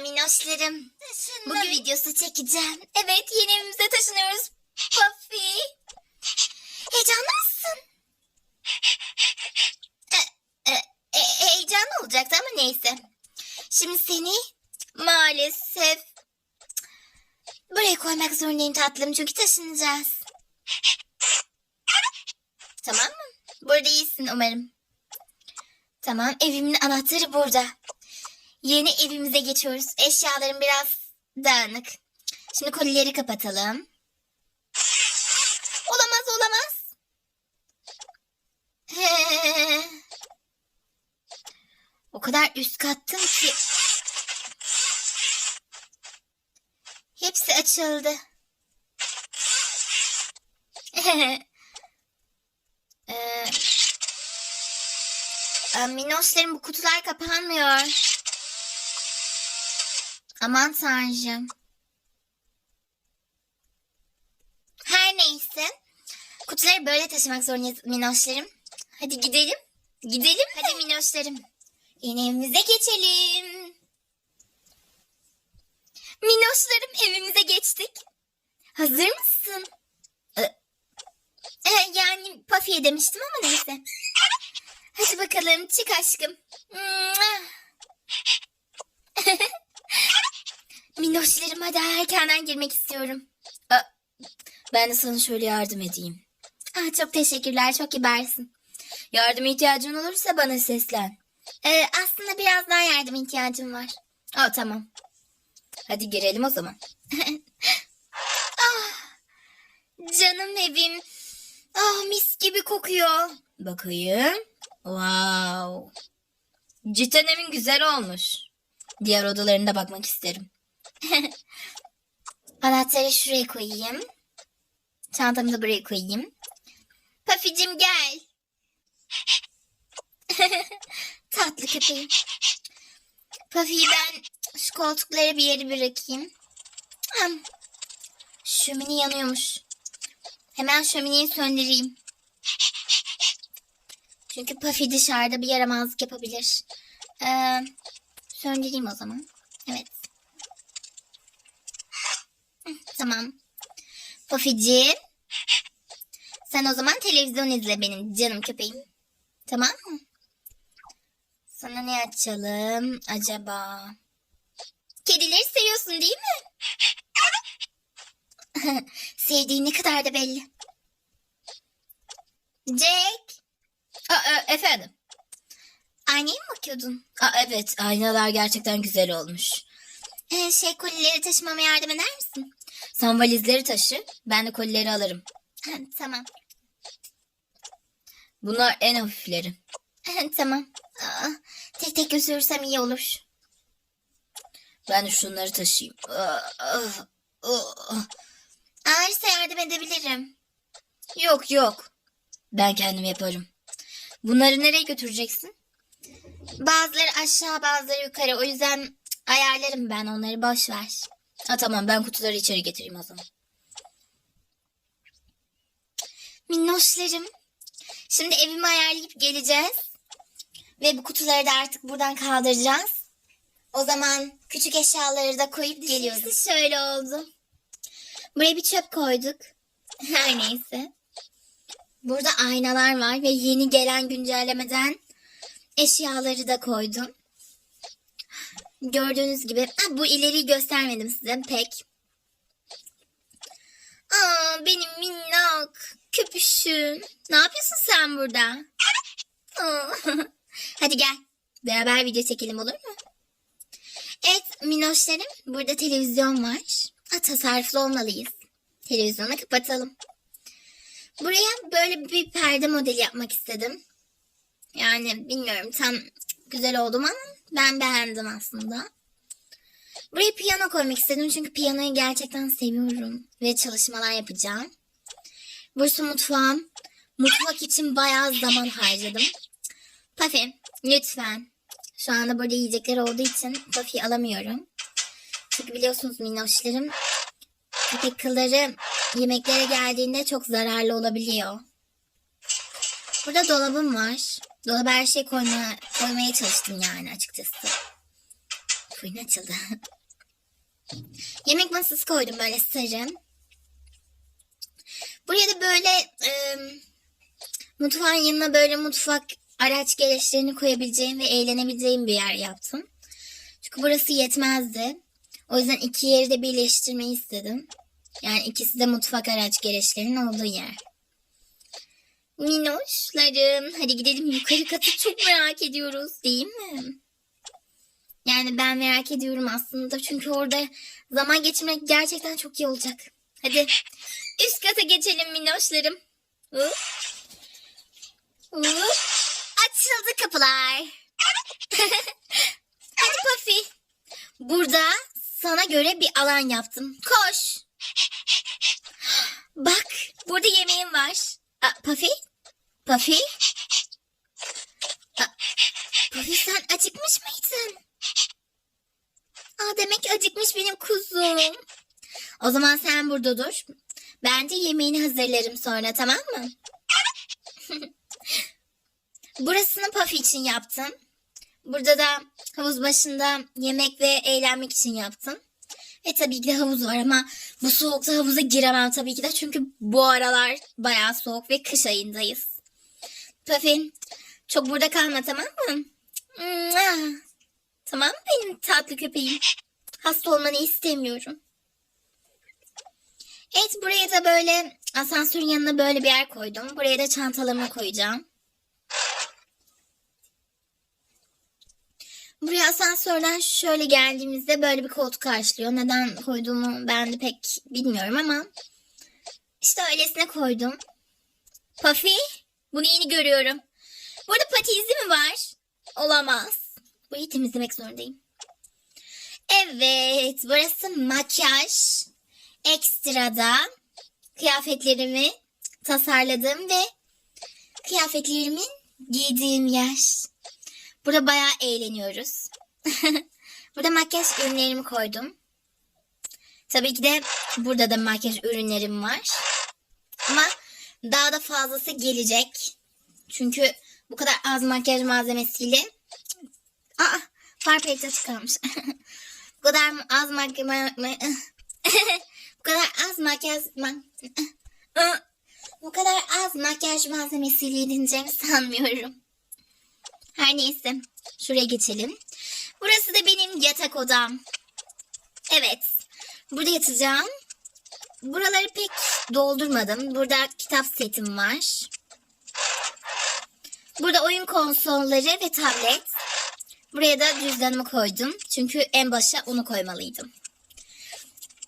minnoşlarım. Bugün videosu çekeceğim. Evet yeni evimize taşınıyoruz. Puffy. Heyecanlı mısın? E, e, e, heyecanlı olacaktı ama neyse. Şimdi seni maalesef buraya koymak zorundayım tatlım çünkü taşınacağız. Tamam mı? Burada iyisin umarım. Tamam evimin anahtarı burada. Yeni evimize geçiyoruz. Eşyalarım biraz dağınık. Şimdi kolileri kapatalım. Olamaz olamaz. o kadar üst kattım ki. Hepsi açıldı. Ee, Minosların bu kutular kapanmıyor. Aman tanrım. Her neyse. Kutuları böyle taşımak zorundayız Minoşlarım. Hadi gidelim. Gidelim Hadi Minoşlarım. Yeni evimize geçelim. Minoşlarım evimize geçtik. Hazır mısın? Ee, e, yani Puffy'ye demiştim ama neyse. Hadi bakalım çık aşkım. Minnoşlarım hadi erkenden girmek istiyorum. Aa, ben de sana şöyle yardım edeyim. Aa, çok teşekkürler çok kibarsın. Yardıma ihtiyacın olursa bana seslen. Ee, aslında biraz daha yardım ihtiyacım var. Aa, tamam. Hadi girelim o zaman. ah, canım evim. Ah mis gibi kokuyor. Bakayım. Wow. Cidden evin güzel olmuş. Diğer odalarına da bakmak isterim. Anahtarı şuraya koyayım. Çantamı da buraya koyayım. Paficim gel. Tatlı köpeğim. Puffy'yi ben şu koltuklara bir yere bırakayım. Hım. Şömine yanıyormuş. Hemen şömineyi söndüreyim. Çünkü Puffy dışarıda bir yaramazlık yapabilir. Ee, söndüreyim o zaman. Evet. Hı, Tamam. Puffy'ciğim. Sen o zaman televizyon izle benim canım köpeğim. Tamam mı? Sana ne açalım acaba? Kedileri seviyorsun değil mi? Sevdiğin ne kadar da belli. Jack. Aa, e, efendim. Aynaya mı bakıyordun? Aa, evet aynalar gerçekten güzel olmuş. Ee, şey kolileri taşımama yardım eder misin? Sen valizleri taşı ben de kolileri alırım. tamam. Bunlar en hafifleri. tamam. Aa, tek tek götürürsem iyi olur. Ben de şunları taşıyayım. Ah, ah. Ağrısa yardım edebilirim. Yok yok. Ben kendim yaparım. Bunları nereye götüreceksin? Bazıları aşağı bazıları yukarı. O yüzden ayarlarım ben onları boş ver. Ha tamam ben kutuları içeri getireyim o zaman. Minnoşlarım. Şimdi evimi ayarlayıp geleceğiz. Ve bu kutuları da artık buradan kaldıracağız. O zaman küçük eşyaları da koyup geliyoruz. şöyle oldu. Buraya bir çöp koyduk. Her neyse. Burada aynalar var ve yeni gelen güncellemeden eşyaları da koydum. Gördüğünüz gibi Aa, bu ileriyi göstermedim size pek. Aa, benim minnak köpüşüm. Ne yapıyorsun sen burada? Hadi gel. Beraber video çekelim olur mu? Evet minnoşlarım burada televizyon var. Ha, tasarruflu olmalıyız. Televizyonu kapatalım. Buraya böyle bir perde modeli yapmak istedim. Yani bilmiyorum tam güzel oldu mu ama ben beğendim aslında. Buraya piyano koymak istedim çünkü piyanoyu gerçekten seviyorum ve çalışmalar yapacağım. Burası mutfağım. Mutfak için bayağı zaman harcadım. Puffy lütfen. Şu anda burada yiyecekler olduğu için Puffy alamıyorum. Çünkü biliyorsunuz minnoşlarım köpek kılları yemeklere geldiğinde çok zararlı olabiliyor. Burada dolabım var. Dolaba her şey koyma, koymaya çalıştım yani açıkçası. Oyun açıldı. Yemek masası koydum böyle sarı. Buraya da böyle e, mutfağın yanına böyle mutfak araç gereçlerini koyabileceğim ve eğlenebileceğim bir yer yaptım. Çünkü burası yetmezdi. O yüzden iki yeri de birleştirmeyi istedim. Yani ikisi de mutfak araç gereçlerinin olduğu yer. Minoşlarım hadi gidelim yukarı katı çok merak ediyoruz değil mi? Yani ben merak ediyorum aslında çünkü orada zaman geçirmek gerçekten çok iyi olacak. Hadi üst kata geçelim minnoşlarım. Hop. Hop. Açıldı kapılar. Hadi Puffy. Burada sana göre bir alan yaptım. Koş. Bak burada yemeğim var. Aa, Puffy? Puffy? Aa, Puffy sen acıkmış mıydın? Aa, demek acıkmış benim kuzum. O zaman sen burada dur. Ben de yemeğini hazırlarım sonra tamam mı? Burasını Puffy için yaptım. Burada da havuz başında yemek ve eğlenmek için yaptım. Ve tabii ki de havuz var ama bu soğukta havuza giremem tabii ki de. Çünkü bu aralar bayağı soğuk ve kış ayındayız. Puffy çok burada kalma tamam mı? Tamam mı benim tatlı köpeğim? Hasta olmanı istemiyorum. Evet buraya da böyle asansörün yanına böyle bir yer koydum. Buraya da çantalarımı koyacağım. Buraya asansörden şöyle geldiğimizde böyle bir koltuk karşılıyor. Neden koyduğumu ben de pek bilmiyorum ama işte öylesine koydum. Puffy, bunu yeni görüyorum. Burada pati izi mi var? Olamaz. Burayı temizlemek zorundayım. Evet, burası makyaj. Ekstrada kıyafetlerimi tasarladığım ve kıyafetlerimin giydiğim yer. Burada bayağı eğleniyoruz. burada makyaj ürünlerimi koydum. Tabii ki de burada da makyaj ürünlerim var. Ama daha da fazlası gelecek. Çünkü bu kadar az makyaj malzemesiyle Aa, far peçete kalmış. bu kadar az makyaj bu kadar az makyaj bu kadar az makyaj malzemesiyle yenileceğimi sanmıyorum. Her neyse. Şuraya geçelim. Burası da benim yatak odam. Evet. Burada yatacağım. Buraları pek doldurmadım. Burada kitap setim var. Burada oyun konsolları ve tablet. Buraya da cüzdanımı koydum. Çünkü en başa onu koymalıydım.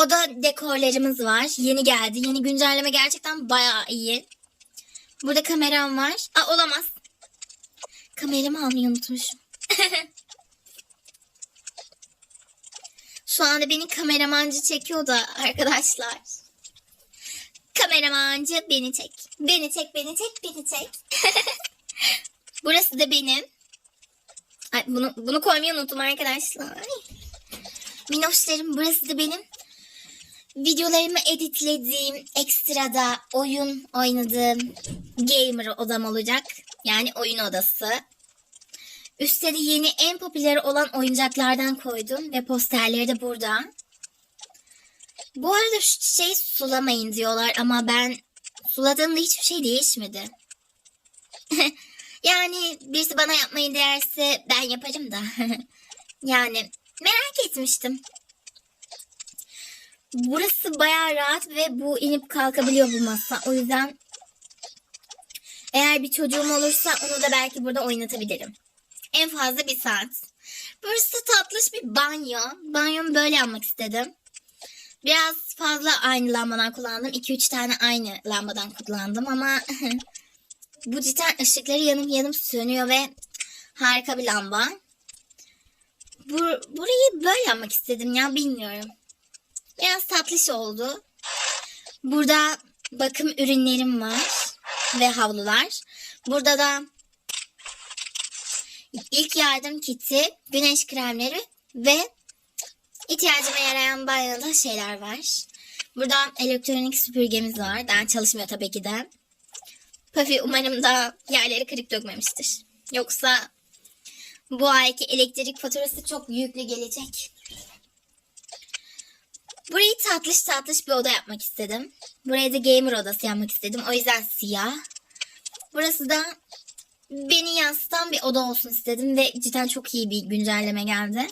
Oda dekorlarımız var. Yeni geldi. Yeni güncelleme gerçekten bayağı iyi. Burada kameram var. Aa olamaz. Kameramı almayı unutmuşum. Şu anda beni kameramancı çekiyor da arkadaşlar. Kameramancı beni çek. Beni çek, beni çek, beni çek. Burası da benim. Ay, bunu, bunu koymayı unuttum arkadaşlar. Minoşlarım burası da benim. Videolarımı editlediğim, ekstrada oyun oynadığım gamer odam olacak. Yani oyun odası. Üstte de yeni en popüler olan oyuncaklardan koydum ve posterleri de burada. Bu arada şu çiçeği sulamayın diyorlar ama ben suladığımda hiçbir şey değişmedi. yani birisi bana yapmayı derse ben yaparım da. yani merak etmiştim. Burası bayağı rahat ve bu inip kalkabiliyor bu masa. O yüzden eğer bir çocuğum olursa onu da belki burada oynatabilirim. En fazla bir saat. Burası tatlış bir banyo. Banyomu böyle yapmak istedim. Biraz fazla aynı lambadan kullandım. 2-3 tane aynı lambadan kullandım ama bu cidden ışıkları yanıp yanıp sönüyor ve harika bir lamba. Bu, burayı böyle yapmak istedim ya bilmiyorum. Biraz tatlış oldu. Burada bakım ürünlerim var ve havlular. Burada da ilk yardım kiti, güneş kremleri ve ihtiyacıma yarayan banyoda şeyler var. Burada elektronik süpürgemiz var. Daha çalışmıyor tabii ki de. Puffy umarım da yerleri kırık dökmemiştir. Yoksa Bu ayki elektrik faturası çok yüklü gelecek. Burayı tatlış tatlış bir oda yapmak istedim. Buraya da gamer odası yapmak istedim. O yüzden siyah. Burası da beni yansıtan bir oda olsun istedim ve cidden çok iyi bir güncelleme geldi.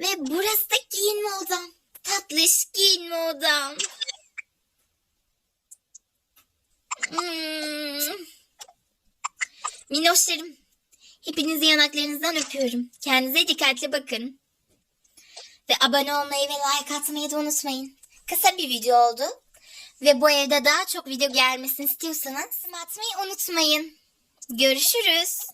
Ve burası da giyinme odam. Tatlış giyinme odam. Hmm. Minoşlarım, hepinizi yanaklarınızdan öpüyorum. Kendinize dikkatli bakın. Ve abone olmayı ve like atmayı da unutmayın. Kısa bir video oldu. Ve bu evde daha çok video gelmesini istiyorsanız atmayı unutmayın. Görüşürüz.